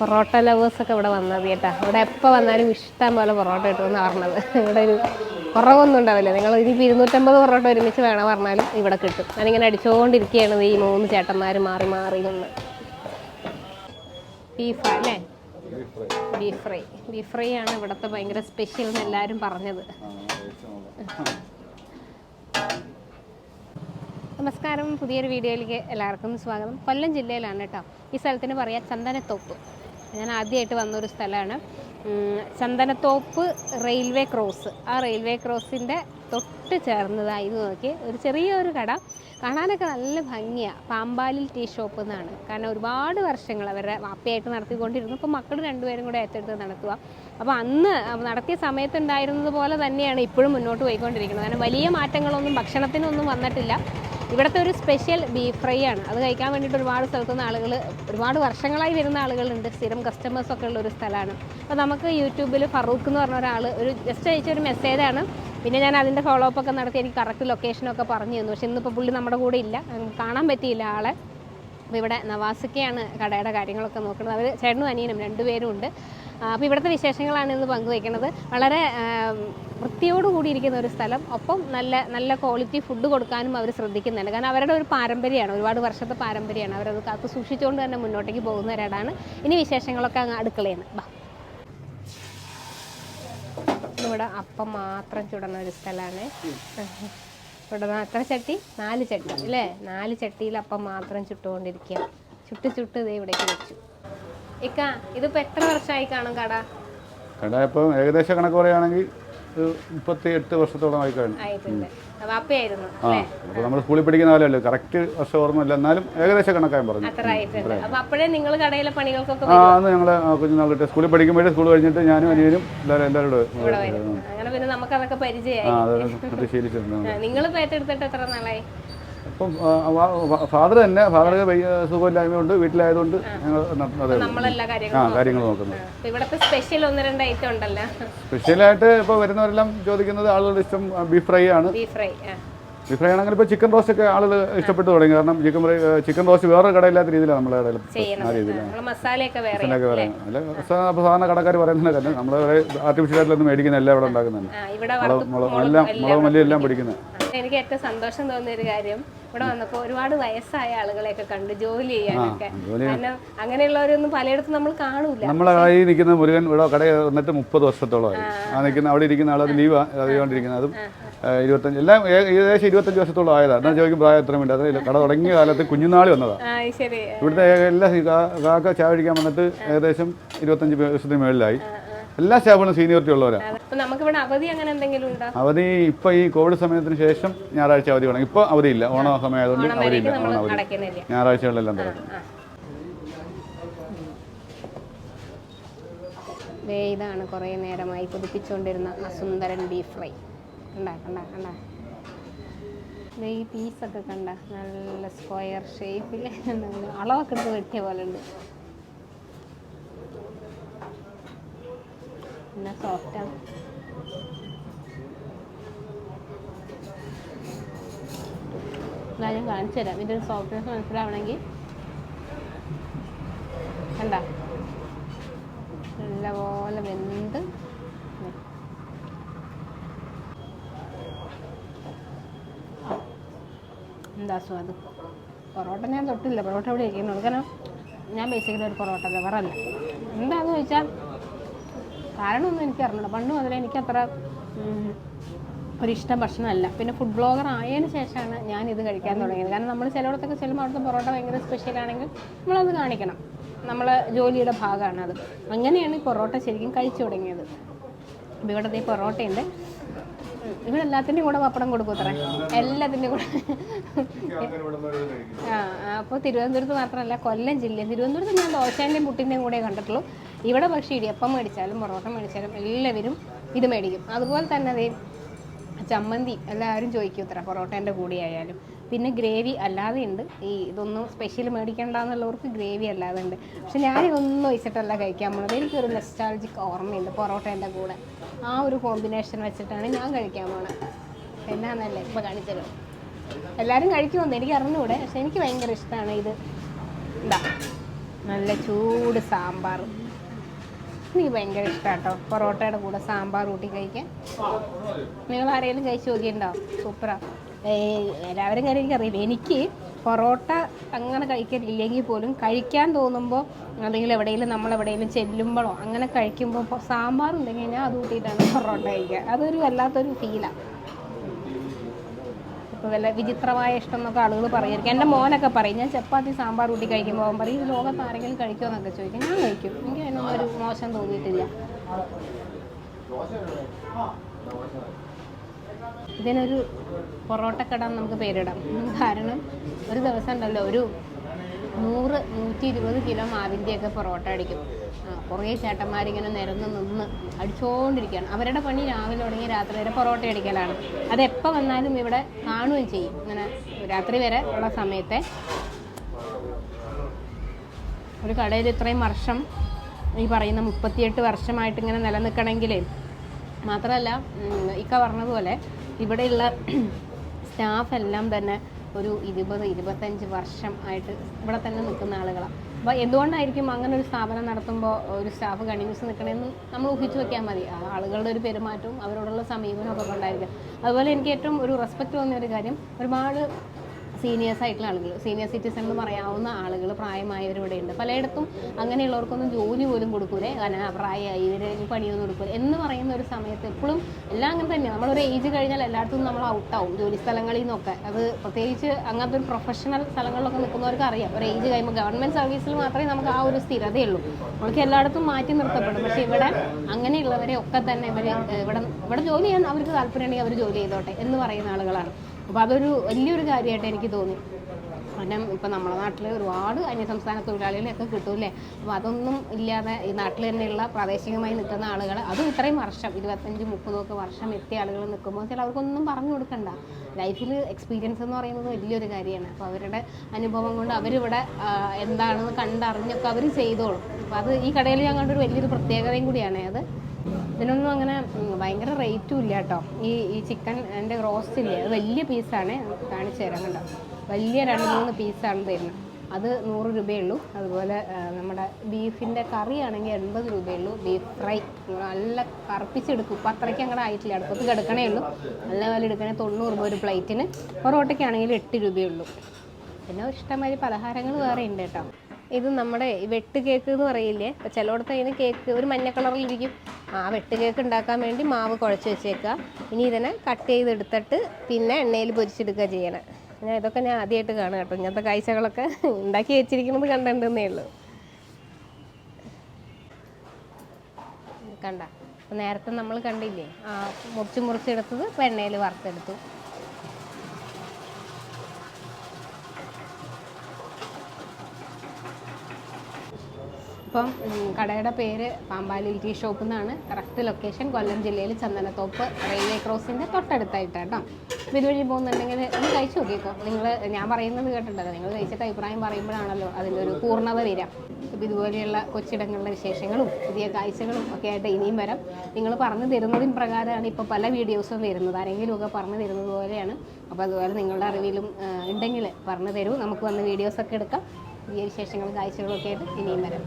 പൊറോട്ട ലവേഴ്സൊക്കെ ഇവിടെ വന്നത് കേട്ടാ. ഇവിടെ എപ്പോൾ വന്നാലും ഇഷ്ടം പോലെ പൊറോട്ട കിട്ടുമെന്ന് പറഞ്ഞത്. ഇവിടെ ഒരു കുറവൊന്നും ഉണ്ടാവില്ല. നിങ്ങൾ ഇനിയിപ്പോൾ ഇരുന്നൂറ്റമ്പത് പൊറോട്ട ഒരുമിച്ച് വേണം പറഞ്ഞാലും ഇവിടെ കിട്ടും. ഞാനിങ്ങനെ അടിച്ചുകൊണ്ടിരിക്കുകയാണ് ഈ മൂന്ന് ചേട്ടന്മാർ മാറി മാറി നിന്ന്. ബീഫ് അല്ലേ? ബീഫ് ഫ്രൈ ബീഫ് ഫ്രൈ ആണ് ഇവിടുത്തെ ഭയങ്കര സ്പെഷ്യൽ എന്ന് എല്ലാവരും പറഞ്ഞത്. നമസ്കാരം. പുതിയൊരു വീഡിയോയിലേക്ക് എല്ലാവർക്കും സ്വാഗതം. കൊല്ലം ജില്ലയിലാണ് കേട്ടോ. ഈ സ്ഥലത്തിന് പറയാം ചന്ദനത്തോപ്പ്. ഞാൻ ആദ്യമായിട്ട് വന്നൊരു സ്ഥലമാണ്. Chandanathoppu railway cross. ആ റെയിൽവേ ക്രോസിന്റെ തൊട്ട് ചേർന്നതായി നോക്കി. ഒരു ചെറിയൊരു കട. കാണാനൊക്കെ നല്ല ഭംഗിയാണ് പാമ്പാലിൽ ടീ ഷോപ്പ് എന്നാണ്. കാരണം ഒരുപാട് വർഷങ്ങൾ അവരുടെ വാപ്പയായിട്ട് നടത്തിക്കൊണ്ടിരുന്നു. ഇപ്പോൾ മക്കൾ രണ്ടുപേരും കൂടെ ഏറ്റെടുത്ത് നടത്തുക അപ്പോൾ അന്ന് നടത്തിയ സമയത്തുണ്ടായിരുന്നത് പോലെ തന്നെയാണ് ഇപ്പോഴും മുന്നോട്ട് പോയിക്കൊണ്ടിരിക്കുന്നത്. കാരണം വലിയ മാറ്റങ്ങളൊന്നും ഭക്ഷണത്തിനൊന്നും വന്നിട്ടില്ല. ഇവിടുത്തെ ഒരു സ്പെഷ്യൽ ബീഫ് ഫ്രൈ ആണ്. അത് കഴിക്കാൻ വേണ്ടിയിട്ട് ഒരുപാട് സ്ഥലത്തു നിന്ന് ആളുകൾ ഒരുപാട് വർഷങ്ങളായി വരുന്ന ആളുകളുണ്ട്. സ്ഥിരം കസ്റ്റമേഴ്സ് ഒക്കെ ഉള്ള ഒരു സ്ഥലമാണ്. അപ്പോൾ നമുക്ക് യൂട്യൂബിൽ ഫറൂഖ് എന്ന് പറഞ്ഞ ഒരാൾ ഒരു ജസ്റ്റ് അയച്ച ഒരു മെസ്സേജാണ് പിന്നെ ഞാൻ അതിന്റെ ഫോളോ അപ്പ് ഒക്കെ നടത്തി എനിക്ക് കറക്റ്റ് ലൊക്കേഷനൊക്കെ പറഞ്ഞു തന്നു. പക്ഷെ ഇന്നിപ്പോൾ പുള്ളി നമ്മുടെ കൂടെ ഇല്ല. കാണാൻ പറ്റിയില്ല ആളെ. അപ്പോൾ ഇവിടെ നവാസിക്കയാണ് കടയുടെ കാര്യങ്ങളൊക്കെ നോക്കുന്നത്. അവർ ചേട്ടനും അനിയനും രണ്ടുപേരും ഉണ്ട്. അപ്പോൾ ഇവിടുത്തെ വിശേഷങ്ങളാണ് ഇന്ന് പങ്കുവയ്ക്കുന്നത് വളരെ വൃത്തിയോടുകൂടിയിരിക്കുന്ന ഒരു സ്ഥലം. ഒപ്പം നല്ല നല്ല ക്വാളിറ്റി ഫുഡ് കൊടുക്കാനും അവർ ശ്രദ്ധിക്കുന്നുണ്ട്. കാരണം അവരുടെ ഒരു പാരമ്പര്യമാണ്. ഒരുപാട് വർഷത്തെ പാരമ്പര്യമാണ്. അവരത് കാത്തു സൂക്ഷിച്ചുകൊണ്ട് തന്നെ മുന്നോട്ടേക്ക് പോകുന്നവരാണ് ഇനി വിശേഷങ്ങളൊക്കെ അങ്ങ് അടുക്കളയാണ് ബാ. ഇവിടെ അപ്പം മാത്രം ചുടുന്ന ഒരു സ്ഥലമാണ്. ഇവിടെ എത്ര ചട്ടി? നാല് ചട്ടി അല്ലേ? നാല് ചട്ടിയിൽ അപ്പം മാത്രം ചുട്ടുകൊണ്ടിരിക്കുക. ചുട്ട് ചുട്ട് ഇതേ ഇവിടേക്ക് വെച്ചു. ഇക്ക ഇതിപ്പോ എത്ര വർഷമായി കാണും കട? കട ഇപ്പം ഏകദേശം കണക്ക് പറയുകയാണെങ്കിൽ മുപ്പത്തി എട്ട് കഴിഞ്ഞു. നമ്മൾ സ്കൂളിൽ പഠിക്കുന്ന കാലമല്ലേ? കറക്റ്റ് വർഷം ഓർമ്മയില്ല എന്നാലും ഏകദേശം പറഞ്ഞു. ആ അന്ന് ഞങ്ങൾ കുഞ്ഞുനാളിട്ട് സ്കൂളിൽ പഠിക്കുമ്പോഴേ സ്കൂൾ കഴിഞ്ഞിട്ട് ഞാനും അനിയനും എല്ലാവരും എല്ലാവരും ശീലിച്ചിട്ടുണ്ട് നിങ്ങൾ എത്ര നാളായി? അപ്പം ഫാദർ തന്നെ ഫാദർ സുഖമില്ലായ്മ ഉണ്ട് വീട്ടിലായതുകൊണ്ട് ഞങ്ങൾ ആ കാര്യങ്ങൾ നോക്കുന്നത് ഇവിടത്തെ സ്പെഷ്യൽ ഒന്ന് രണ്ട് ഐറ്റം ഉണ്ടല്ലോ. സ്പെഷ്യലായിട്ട് ഇപ്പോൾ വരുന്നവരെല്ലാം ചോദിക്കുന്നത് ആളുകളുടെ ഇഷ്ടം ബീഫ് ഫ്രൈ ആണ്. ബീഫ് ഫ്രൈ ബീഫ് ഫ്രൈ ആണെങ്കിൽ ഇപ്പോൾ ചിക്കൻ റോസ്റ്റ് ഒക്കെ ആളുകൾ ഇഷ്ടപ്പെട്ടു തുടങ്ങി. കാരണം ചിക്കൻ ഫ്രൈ ചിക്കൻ റോസ്റ്റ് വേറെ കടയില്ലാത്ത രീതിയിലാണ് നമ്മളെ കടയിൽ ആ രീതിയിലാണ്. മസാലയൊക്കെ വേറെ അല്ല? സാധാരണ കടക്കാർ പറയുന്നത് തന്നെ. നമ്മൾ ആർട്ടിഫിഷ്യൽ ആയിട്ടൊന്നും മേടിക്കുന്ന എല്ലാം ഇവിടെ ഉണ്ടാക്കുന്നുണ്ട്. മുളക് എല്ലാം മുളക് മല്ലി എല്ലാം പിടിക്കുന്നത്. എനിക്ക് ഏറ്റവും സന്തോഷം തോന്നിയ ഒരു കാര്യം ഇവിടെ വന്നപ്പോൾ ഒരുപാട് വയസ്സായ ആളുകളെയൊക്കെ കണ്ട് ജോലി ചെയ്യാനൊക്കെ. കാരണം അങ്ങനെയുള്ളവരൊന്നും പലയിടത്തും നമ്മൾ കാണൂല. നമ്മളെ കയ്യിൽ നിൽക്കുന്ന മുരുകൻ ഇവിടെ കടയിൽ വന്നിട്ട് മുപ്പത് വർഷത്തോളമായി. ആ നിൽക്കുന്ന അവിടെ ഇരിക്കുന്ന ആൾ അത് ലീവ് അറിയാണ്ടിരിക്കുന്നത് അതും ഇരുപത്തഞ്ച് എല്ലാം ഏകദേശം ഇരുപത്തഞ്ച് വർഷത്തോളം ആയതാണ് ഞാൻ ചോദിക്കും പ്രായം എത്ര വേണ്ടി അതായത് കട തുടങ്ങിയ കാലത്ത് കുഞ്ഞുനാളി വന്നതാ. ഇവിടുത്തെ എല്ലാ ഈ കാക്ക ചായ കഴിക്കാൻ വന്നിട്ട് ഏകദേശം ഇരുപത്തഞ്ച് വർഷത്തിന് മേളിലായി. എല്ലാ സ്റ്റാഫുകളും സീനിയോറിറ്റി ഉള്ളവരാണ് നമുക്കിവിടെ അവധി അങ്ങനെ എന്തെങ്കിലും ഉണ്ടോ? അവധി ഇപ്പോൾ ഈ കോവിഡ് സമയത്തിന് ശേഷം ഞായറാഴ്ച അവധി വേണം. അവധി ഇല്ല. ഓണ സമയമായതുകൊണ്ട് അവധിയില്ല ഓണം അവധി ഇല്ല. ഞായറാഴ്ചകളിലെല്ലാം തുറക്കും ഇതാണ് കുറേ നേരമായി കൊതിപ്പിച്ചുകൊണ്ടിരുന്ന അസുന്ദരൻ സുന്ദരൻ ബീഫ് ഫ്രൈ കണ്ട കണ്ട. കണ്ട ഈ പീസൊക്കെ കണ്ട. നല്ല സ്ക്വയർ ഷേപ്പിൽ അളവൊക്കെ എടുത്ത് വെട്ടിയ പോലെ ഉണ്ട്. പിന്നെ സോഫ്റ്റാണ് ഞാൻ കാണിച്ചു തരാം. ഇതിന്റെ സോഫ്റ്റ്നെസ് മനസ്സിലാവണമെങ്കിൽ. കണ്ട? നല്ലപോലെ വെന്ത്. എന്താ സ്വാദ് പൊറോട്ട ഞാൻ തൊട്ടില്ല. പൊറോട്ട ഇവിടെ ഇരിക്കുന്നുള്ളൂ. കാരണം ഞാൻ ബേസിക്കലി ഒരു പൊറോട്ട ലവറല്ല എന്താണെന്ന് ചോദിച്ചാൽ കാരണമൊന്നും എനിക്ക് അറിഞ്ഞില്ല പണ്ട് മുതലേ എനിക്കത്ര ഒരിഷ്ടം ഭക്ഷണമല്ല. പിന്നെ ഫുഡ് ബ്ലോഗർ ആയതിനു ശേഷമാണ് ഞാൻ ഇത് കഴിക്കാൻ തുടങ്ങിയത്. കാരണം നമ്മൾ ചിലയിടത്തൊക്കെ ചെല്ലുമ്പോൾ അവിടുത്തെ പൊറോട്ട ഭയങ്കര സ്പെഷ്യൽ ആണെങ്കിൽ നമ്മളത് കാണിക്കണം. നമ്മളെ ജോലിയുടെ ഭാഗമാണ് അത്. അങ്ങനെയാണ് പൊറോട്ട ശരിക്കും കഴിച്ചു തുടങ്ങിയത്. ഇവിടുത്തെ ഈ പൊറോട്ടയുണ്ട്. ഇവിടെ എല്ലാത്തിന്റെയും കൂടെ പപ്പടം കൊടുക്കും അത്രേ എല്ലാത്തിന്റെയും കൂടെ. ആ അപ്പോൾ തിരുവനന്തപുരത്ത് മാത്രമല്ല കൊല്ലം ജില്ല തിരുവനന്തപുരത്ത് ഞാൻ ദോശേന്റെയും പുട്ടിന്റെയും കൂടെ കണ്ടിട്ടുള്ളൂ. ഇവിടെ പക്ഷേ ഇടിയപ്പം മേടിച്ചാലും പൊറോട്ട മേടിച്ചാലും എല്ലാവരും ഇത് മേടിക്കും. അതുപോലെ തന്നെ അതേ ചമ്മന്തി എല്ലാവരും ചോദിക്കും ഇത്ര പൊറോട്ടേന്റെ കൂടെ ആയാലും. പിന്നെ ഗ്രേവി അല്ലാതെ ഉണ്ട്. ഈ ഇതൊന്നും സ്പെഷ്യൽ മേടിക്കണ്ടെന്നുള്ളവർക്ക് ഗ്രേവി അല്ലാതെ ഉണ്ട്. പക്ഷെ ഞാനിതൊന്നും വെച്ചിട്ടല്ല കഴിക്കാൻ പോണത്. എനിക്കൊരു നെസ്റ്റാൾജിക് ഓർമ്മയുണ്ട് പൊറോട്ടേന്റെ കൂടെ. ആ ഒരു കോമ്പിനേഷൻ വെച്ചിട്ടാണ് ഞാൻ കഴിക്കാൻ പോണത്. എന്നാന്നല്ലേ ഇപ്പോൾ കാണിച്ചത്? എല്ലാവരും കഴിക്കുമെന്ന് എനിക്ക് അറിഞ്ഞുകൂടെ പക്ഷെ എനിക്ക് ഭയങ്കര ഇഷ്ടമാണ് ഇത്. എന്താ നല്ല ചൂട് സാമ്പാർ. എനിക്ക് ഭയങ്കര ഇഷ്ടമാണ് കേട്ടോ പൊറോട്ടയുടെ കൂടെ സാമ്പാർ കൂട്ടി കഴിക്കാൻ. നിങ്ങൾ ആരെങ്കിലും കഴിച്ച് നോക്കിയിട്ടുണ്ടോ? സൂപ്പറാ. എല്ലാവരും കാര്യം എനിക്കറിയില്ല. എനിക്ക് പൊറോട്ട അങ്ങനെ കഴിക്കാനില്ലെങ്കിൽ പോലും കഴിക്കാൻ തോന്നുമ്പോൾ അല്ലെങ്കിൽ എവിടെയെങ്കിലും നമ്മൾ എവിടെയെങ്കിലും ചെല്ലുമ്പോഴോ അങ്ങനെ കഴിക്കുമ്പോൾ സാമ്പാർ ഉണ്ടെങ്കിൽ ഞാൻ അത് കൂട്ടിയിട്ടാണ് പൊറോട്ട കഴിക്കുക. അതൊരു വല്ലാത്തൊരു ഫീലാണ് വല്ല വിചിത്രമായ ഇഷ്ടം എന്നൊക്കെ ആളുകൾ പറയുമായിരിക്കും. എന്റെ മോനൊക്കെ പറയും ഞാൻ ചപ്പാത്തി സാമ്പാർ കൂട്ടി കഴിക്കുമ്പോൾ പറയും ഈ ലോകത്ത് ആരെങ്കിലും കഴിക്കുമോ എന്നൊക്കെ ചോദിക്കും. ഞാൻ കഴിക്കും. എനിക്ക് അതിനൊന്നും ഒരു മോശം തോന്നിയിട്ടില്ല. ഇതിനൊരു പൊറോട്ടക്കട നമുക്ക് പേരിടാം. കാരണം ഒരു ദിവസം ഉണ്ടല്ലോ ഒരു നൂറ് നൂറ്റി ഇരുപത് കിലോ മാവിന്റെയൊക്കെ പൊറോട്ട അടിക്കും. കുറേ ചേട്ടന്മാരിങ്ങനെ നിരന്ന് നിന്ന് അടിച്ചുകൊണ്ടിരിക്കുകയാണ് അവരുടെ പണി രാവിലെ തുടങ്ങി രാത്രി വരെ പൊറോട്ട അടിക്കലാണ്. അതെപ്പോൾ വന്നാലും ഇവിടെ കാണുകയും ചെയ്യും. ഇങ്ങനെ രാത്രി വരെ ഉള്ള സമയത്തെ ഒരു കടയിൽ ഇത്രയും വർഷം ഈ പറയുന്ന മുപ്പത്തിയെട്ട് വർഷമായിട്ട് ഇങ്ങനെ നിലനിൽക്കണമെങ്കിൽ മാത്രമല്ല ഇക്ക പറഞ്ഞതുപോലെ ഇവിടെയുള്ള സ്റ്റാഫ് എല്ലാം തന്നെ ഒരു ഇരുപത് ഇരുപത്തഞ്ച് വർഷം ആയിട്ട് ഇവിടെ തന്നെ നിൽക്കുന്ന ആളുകളാണ്. അപ്പോൾ എന്തുകൊണ്ടായിരിക്കും അങ്ങനെ ഒരു സ്ഥാപനം നടത്തുമ്പോൾ ഒരു സ്റ്റാഫ് കണ്ടിന്യൂസ് നിൽക്കണമെന്ന് നമ്മൾ ഊഹിച്ചു വെക്കാൻ മതി. ആളുകളുടെ ഒരു പെരുമാറ്റവും അവരോടുള്ള സമീപനമൊക്കെ കൊണ്ടായിരിക്കും. അതുപോലെ എനിക്ക് ഏറ്റവും ഒരു റെസ്പെക്റ്റ് തോന്നിയ ഒരു കാര്യം ഒരുപാട് സീനിയേഴ്സ് ആയിട്ടുള്ള ആളുകൾ സീനിയർ സിറ്റിസൺ എന്ന് പറയാവുന്ന ആളുകൾ പ്രായമായവരിവിടെ ഉണ്ട് പലയിടത്തും അങ്ങനെയുള്ളവർക്കൊന്നും ജോലി പോലും കൊടുക്കൂലേ? കാരണം പ്രായമായി ഇവരെ പണിയൊന്നും കൊടുക്കൂല എന്ന് പറയുന്ന ഒരു സമയത്ത് എപ്പോഴും എല്ലാം അങ്ങനെ തന്നെയാണ് നമ്മളൊരു ഏജ് കഴിഞ്ഞാൽ എല്ലായിടത്തും നമ്മൾ ഔട്ടാവും ജോലി സ്ഥലങ്ങളിൽ നിന്നൊക്കെ. അത് പ്രത്യേകിച്ച് അങ്ങനത്തെ ഒരു പ്രൊഫഷണൽ സ്ഥലങ്ങളിലൊക്കെ നിൽക്കുന്നവർക്ക് അറിയാം. ഒരു ഏജ് കഴിയുമ്പോൾ ഗവൺമെന്റ് സർവീസിൽ മാത്രമേ നമുക്ക് ആ ഒരു സ്ഥിരതയുള്ളൂ. നമുക്ക് എല്ലായിടത്തും മാറ്റി നിർത്തപ്പെടും. പക്ഷേ ഇവിടെ അങ്ങനെയുള്ളവരെ ഒക്കെ തന്നെ ഇവർ ഇവിടെ ഇവിടെ ജോലി ചെയ്യാൻ അവർക്ക് താല്പര്യമുണ്ടെങ്കിൽ അവർ ജോലി ചെയ്തോട്ടെ എന്ന് പറയുന്ന ആളുകളാണ്. അപ്പോൾ അതൊരു വലിയൊരു കാര്യമായിട്ട് എനിക്ക് തോന്നി. കാരണം ഇപ്പം നമ്മുടെ നാട്ടിൽ ഒരുപാട് അന്യസംസ്ഥാന തൊഴിലാളികളെയൊക്കെ കിട്ടൂലേ അപ്പോൾ അതൊന്നും ഇല്ലാതെ ഈ നാട്ടിൽ തന്നെയുള്ള പ്രാദേശികമായി നിൽക്കുന്ന ആളുകൾ അതും ഇത്രയും വർഷം ഇരുപത്തഞ്ച് മുപ്പതൊക്കെ വർഷം എത്തിയ ആളുകൾ നിൽക്കുമ്പോൾ ചില അവർക്കൊന്നും പറഞ്ഞു കൊടുക്കണ്ട. ലൈഫിൽ എക്സ്പീരിയൻസ് എന്ന് പറയുന്നത് വലിയൊരു കാര്യമാണ്. അപ്പോൾ അവരുടെ അനുഭവം കൊണ്ട് അവരിവിടെ എന്താണെന്ന് കണ്ടറിഞ്ഞൊക്കെ അവർ ചെയ്തോളും. അപ്പോൾ അത് ഈ കടയിൽ ഞാൻ കണ്ടൊരു വലിയൊരു പ്രത്യേകതയും കൂടിയാണ്. അത് ഇതിനൊന്നും അങ്ങനെ ഭയങ്കര റേറ്റും ഇല്ല കേട്ടോ. ഈ ഈ ചിക്കൻ എന്റെ റോസ്റ്റ് ഇല്ലേ അത് വലിയ പീസാണ് കാണിച്ചു തരാം കണ്ടോ വലിയ രണ്ട് മൂന്ന് പീസാണ് തരുന്നത്. അത് നൂറ് രൂപയുള്ളൂ. അതുപോലെ നമ്മുടെ ബീഫിന്റെ കറി ആണെങ്കിൽ എൺപത് രൂപയുള്ളൂ. Beef fry. നല്ല കറുപ്പിച്ചെടുക്കും. ഇപ്പം അത്രയ്ക്ക് അങ്ങനെ ആയിട്ടില്ല. അടുപ്പത്ത് കിടക്കണേ ഉള്ളൂ. നല്ല പോലെ എടുക്കണേ തൊണ്ണൂറ് രൂപ ഒരു പ്ലേറ്റിന് പൊറോട്ടയ്ക്കാണെങ്കിൽ എട്ട് രൂപയുള്ളൂ. പിന്നെ ഇഷ്ടംമാതിരി പലഹാരങ്ങൾ വേറെ ഉണ്ട് കേട്ടോ. ഇത് നമ്മുടെ വെട്ട് കേക്ക് എന്ന് പറയില്ലേ? അപ്പോൾ ചിലയിടത്ത് അതിന് കേക്ക് ഒരു മഞ്ഞ കളറിലിരിക്കും. ആ വെട്ട് കേക്ക് ഉണ്ടാക്കാൻ വേണ്ടി മാവ് കുഴച്ച് വെച്ചേക്കുക. ഇനി ഇതിനെ കട്ട് ചെയ്തെടുത്തിട്ട് പിന്നെ എണ്ണയിൽ പൊരിച്ചെടുക്കുക ചെയ്യണം. ഞാൻ ഇതൊക്കെ ഞാൻ ആദ്യമായിട്ട് കാണുക കേട്ടോ. ഇങ്ങനത്തെ കാഴ്ചകളൊക്കെ ഉണ്ടാക്കി വെച്ചിരിക്കുന്നത് കണ്ടിട്ടുണ്ടെന്നേ ഉള്ളൂ. കണ്ട. നേരത്തെ നമ്മൾ കണ്ടില്ലേ? ആ മുറിച്ച് മുറിച്ചെടുത്തത് എണ്ണയിൽ വറുത്തെടുത്തു. ഇപ്പം കടയുടെ പേര് പാമ്പാലി ടീ ഷോപ്പ് എന്നാണ്. കറക്റ്റ് ലൊക്കേഷൻ കൊല്ലം ജില്ലയിൽ ചന്ദനത്തോപ്പ് റെയിൽവേ ക്രോസിന്റെ തൊട്ടടുത്തായിട്ടാണ് കേട്ടോ ഇതുവഴി പോകുന്നുണ്ടെങ്കിൽ ഒന്ന് കഴിച്ചു നോക്കിക്കോ നിങ്ങൾ ഞാൻ പറയുന്നത് കേട്ടിട്ടുണ്ടല്ലോ. നിങ്ങൾ കഴിച്ചിട്ട് അഭിപ്രായം പറയുമ്പോഴാണല്ലോ അതിന്റെ ഒരു പൂർണത വരിക. അപ്പോൾ ഇതുപോലെയുള്ള കൊച്ചിടങ്ങളുടെ വിശേഷങ്ങളും പുതിയ കാഴ്ചകളും ഒക്കെ ആയിട്ട് ഇനിയും വരാം. നിങ്ങൾ പറഞ്ഞു തരുന്നതിന് പ്രകാരമാണ് ഇപ്പോൾ പല വീഡിയോസും വരുന്നത്. ആരെങ്കിലും ഒക്കെ പറഞ്ഞു തരുന്നത് പോലെയാണ്. അപ്പോൾ അതുപോലെ നിങ്ങളുടെ അറിവിലും ഉണ്ടെങ്കിൽ പറഞ്ഞു തരൂ. നമുക്ക് വന്ന് വീഡിയോസൊക്കെ എടുക്കാം. പുതിയ വിശേഷങ്ങളും കാഴ്ചകളും ഒക്കെ ആയിട്ട് ഇനിയും വരാം.